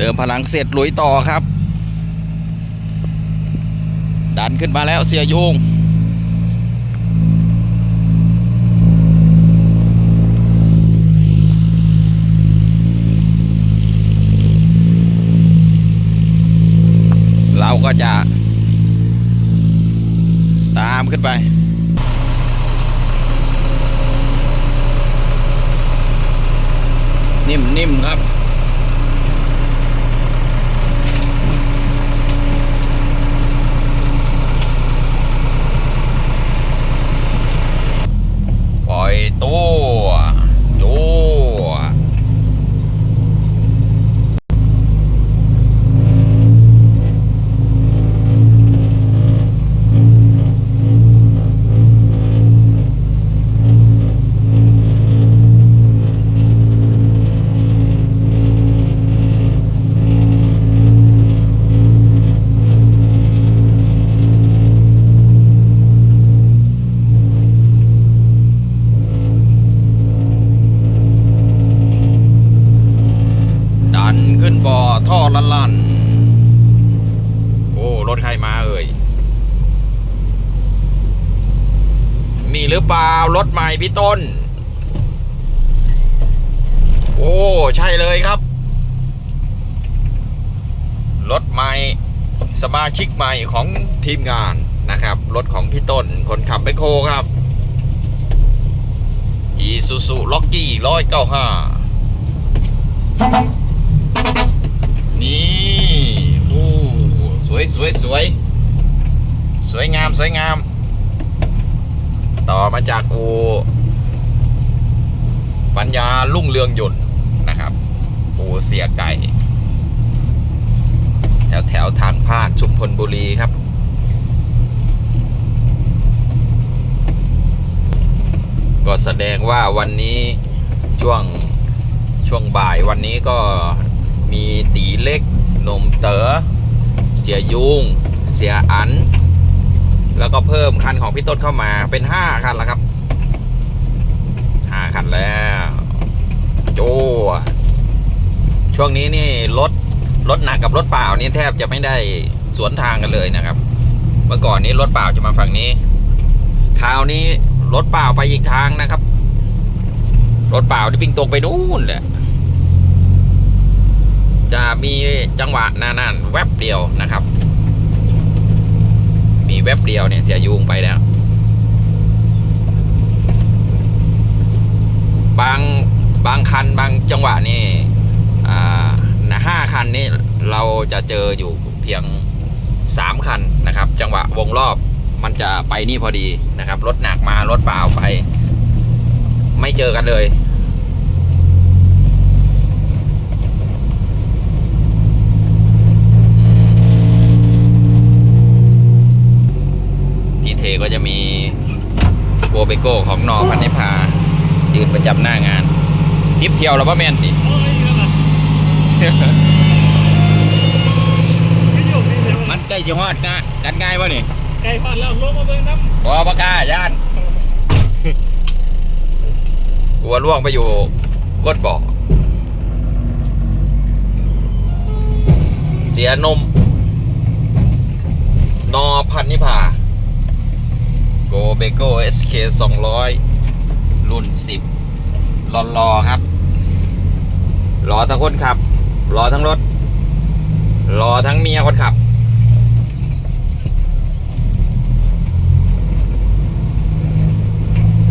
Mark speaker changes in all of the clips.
Speaker 1: เติมพลังเสร็จลุยต่อครับ ดันขึ้นมาแล้วเสียยุงเราก็จะตามขึ้นไปนิ่มๆครับ อยตู้ มีหรือเปล่ารถใหม่พี่ต้น โอ้ ใช่เลยครับ รถใหม่สมาชิกใหม่ของทีมงานนะครับ รถของพี่ต้นคนขับไปโคครับอีซูซูล็อกกี้ร้อยเก้าห้านี่โอ้สวยสวยสวย สวยงามสวยงาม มาจากอูปัญญาลุ่งเรืองยนต์นะครับ อูเสียไก่ แถวแถวทางพาดชุมพลบุรีครับ ก็แสดงว่าวันนี้ช่วงช่วงบ่ายวันนี้ก็มีตีเล็กนมเต๋อเสียยุง เสียอัน แล้วก็เพิ่มคันของพี่ต้นเข้ามาเป็น5คันแล้วครับ5คันแล้วโจ้ช่วงนี้นี่รถรถหนักกับรถเปล่านี่แทบจะไม่ได้สวนทางกันเลยนะครับ เมื่อก่อนนี้รถเปล่าจะมาฝั่งนี้คราวนี้รถเปล่าไปอีกทางนะครับ รถเปล่าที่วิ่งตรงไปนู่นแหละจะมีจังหวะนานๆแวบเดียวนะครับ แวบเดียวเนี่ย เสียยุงไปแล้ว บางบางคันบางจังหวะนี่ห้าคันนี้เราจะเจออยู่เพียงสามคันนะครับ จังหวะวงรอบมันจะไปนี่พอดีนะครับ รถหนักมารถเปล่าไป ไม่เจอกันเลย ที่เทก็จะมีโกเบโก้ของนอพันนิพา ยืนประ จำหน้างานซิปเที่ยวแล้วป่ะแม่นดิมันใกล้จะฮอดกะกันง่ายป่ะนี่
Speaker 2: ไก่ฟันแล้วลงมาเบิ่งน้
Speaker 1: พอปากกาย่านกลัวล่วงไปอยู่ก้นบ่อเจียนม นอพันนิพาโกเบโก้ SK 200รุ่น10รอร รอครับ รอทั้งคนขับ รอทั้งรถ รอทั้งเมียคนขับ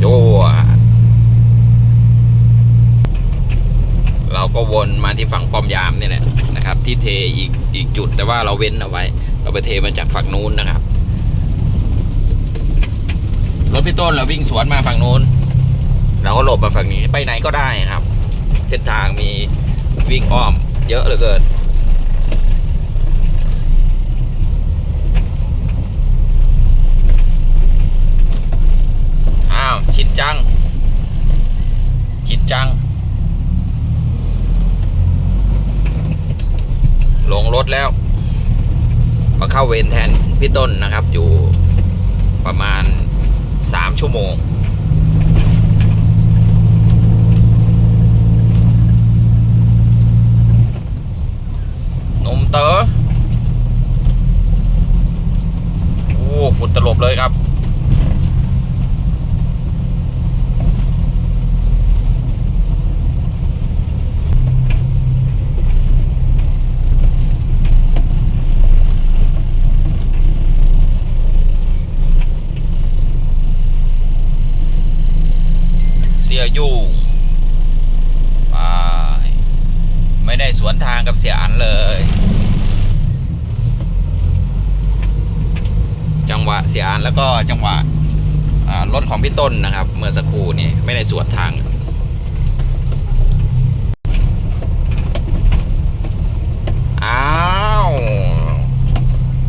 Speaker 1: โย่เราก็วนมาที่ฝั่งป้อมยามนี่แหละนะครับ ที่เทอีกอีกจุดแต่ว่าเราเว้นเอาไว้ เราไปเทมาจากฝั่งนู้นนะครับ รถพี่ต้นเราวิ่งสวนมาฝั่งนู้น เราก็หลบมาฝั่งนี้ไปไหนก็ได้ครับ เส้นทางมีวิ่งอ้อม เยอะเหลือเกินอ้าวชินจัง ชินจัง ลงรถแล้ว มาเข้าเวรแทนพี่ต้นนะครับอยู่ประมาณ 3 ชั่วโมง นมเตอ๋อโอ้ฝุ่นตลบเลยครับ เสียยุ่งไม่ได้สวนทางกับเสียอันเลย จังหวะเสียอันแล้วก็จังหวะรถของพี่ต้นนะครับ เมื่อสักครู่นี่ไม่ได้สวนทางอ้าว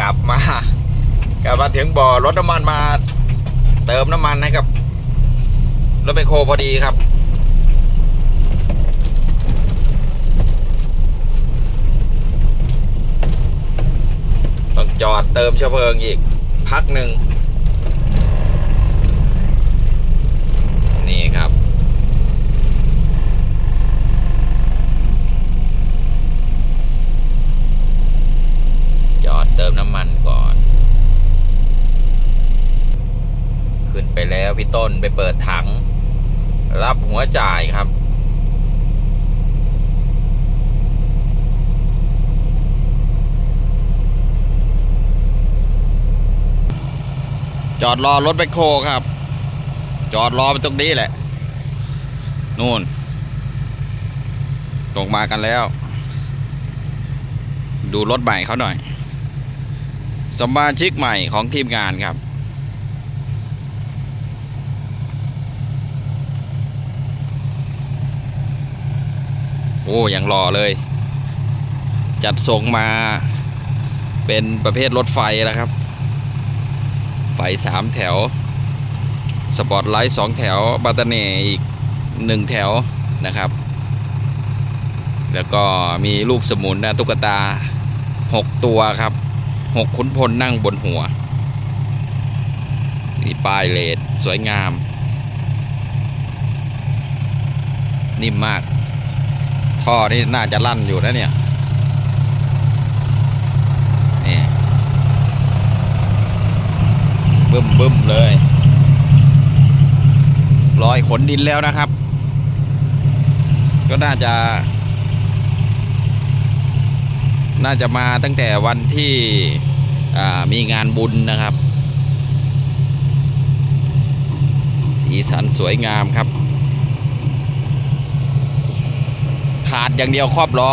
Speaker 1: กลับมากลับมาถึงบ่อรถน้ำมันมา เติมน้ำมันให้กับรถไมโครพอดีครับต้องจอดเติมเชื้อเพลิงอีก พักหนึ่งนี่ครับ จอดเติมน้ำมันก่อน ขึ้นไปแล้วพี่ต้นไปเปิดถัง รับหัวจ่ายครับ จ อดรอรถแบคโคครับ จอดรอไปตรงนี้แหละ นู่น ลงมากันแล้ว ดูรถใหม่เขาหน่อย สมาชิกใหม่ของทีมงานครับโอ้ยังรอเลย จัดส่งมาเป็นประเภทรถไฟแล้วครับ ไฟสามแถว สปอตไลท์สองแถวบัตเตอร์เน่อีกหนึ่งแถวนะครับ แล้วก็มีลูกสมุนนะตุ๊กตาหกตัวครับหกขุนพลนั่งบนหัวมีป้ายเลดสวยงาม นิ่มมาก ท่อนี่น่าจะลั่นอยู่นะเนี่ย นี่ บึ้มบึ้มเลยลอยขนดินแล้วนะครับ ก็น่าจะ น่าจะมาตั้งแต่วันที่มีงานบุญนะครับ สีสันสวยงามครับ ขาดอย่างเดียวครอบล้อ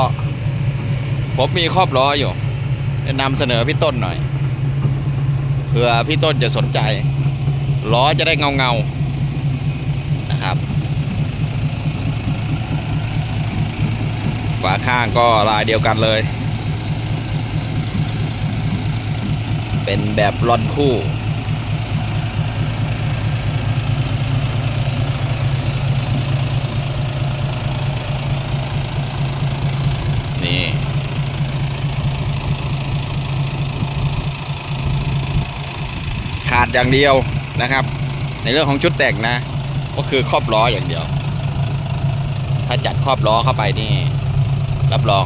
Speaker 1: ผมมีครอบล้ออยู่จะนำเสนอพี่ต้นหน่อย ผื่อพี่ต้นจะสนใจล้อจะได้เงาเงานะครับฝาข้างก็ลายเดียวกันเลย เป็นแบบลอนคู่ นี่ ขาดอย่างเดียวนะครับ ในเรื่องของชุดแต่งนะ ก็คือครอบล้ออย่างเดียว ถ้าจัดครอบล้อเข้าไปนี่ รับรอง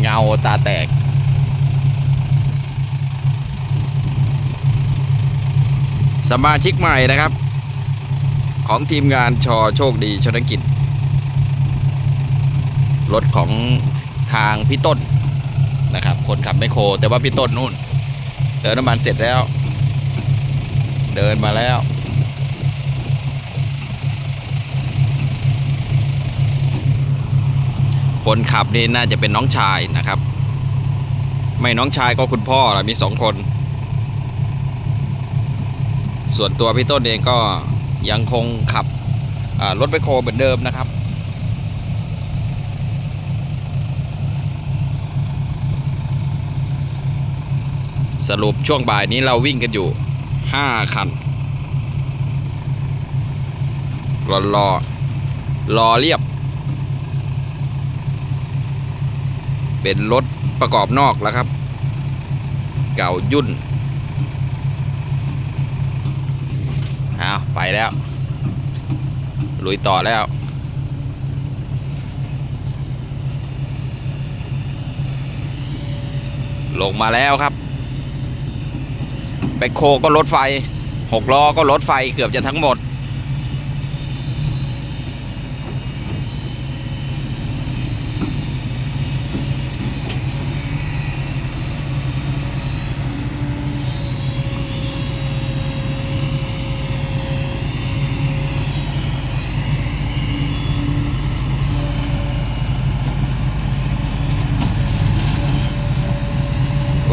Speaker 1: เงาตาแตกสมาชิกใหม่นะครับ ของทีมงานชอโชคดีชนกิจรถของทางพี่ต้นนะครับ คนขับไมโคร แต่ว่าพี่ต้นนู่นเติมน้ำมันเสร็จแล้ว เดินมาแล้ว คนขับนี่น่าจะเป็นน้องชายนะครับ ไม่น้องชายก็คุณพ่อละมีสองคน ส่วนตัวพี่ต้นเองก็ยังคงขับรถไปโครเหมือนเดิมนะครับสรุปช่วงบ่ายนี้เราวิ่งกันอยู่ 5คันรอรอรอเรียบ เป็นรถประกอบนอกแล้วครับ เก่ายุ่นเอาไปแล้วลุยต่อแล้วลงมาแล้วครับ แบคโคก็รถไฟหกล้อก็รถไฟเกือบจะทั้งหมด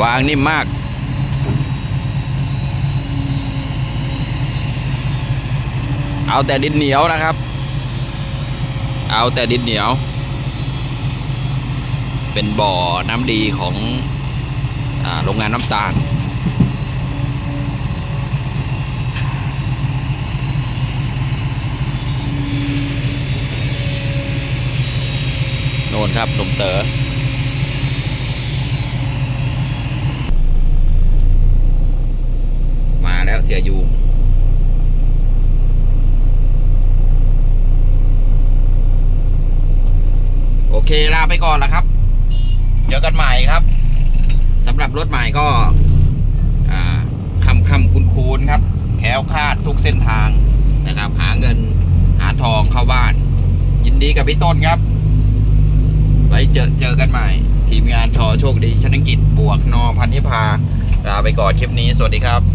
Speaker 1: วางนิ่มมาก เอาแต่ดินเหนียวนะครับ เอาแต่ดินเหนียว เป็นบ่อน้ำดีของอโรงงานน้ำตาล โน่นครับหนุ่มเต๋อมาแล้วเสียยูโอ เคลาไปก่อนล้วครับ เจอกันใหม่ครับสำหรับรถใหม่ก็คำคำคุณคูณครับแคล้วคาดทุกเส้นทางนะครับ หาเงินหาทองเข้าบ้าน ยินดีกับพี่ต้นครับ ไว้เจอเจอกันใหม่ ทีมงานชอโชคดีชนกิจบวกนอพันธิพาลาไปก่อนคลิปนี้สวัสดีครับ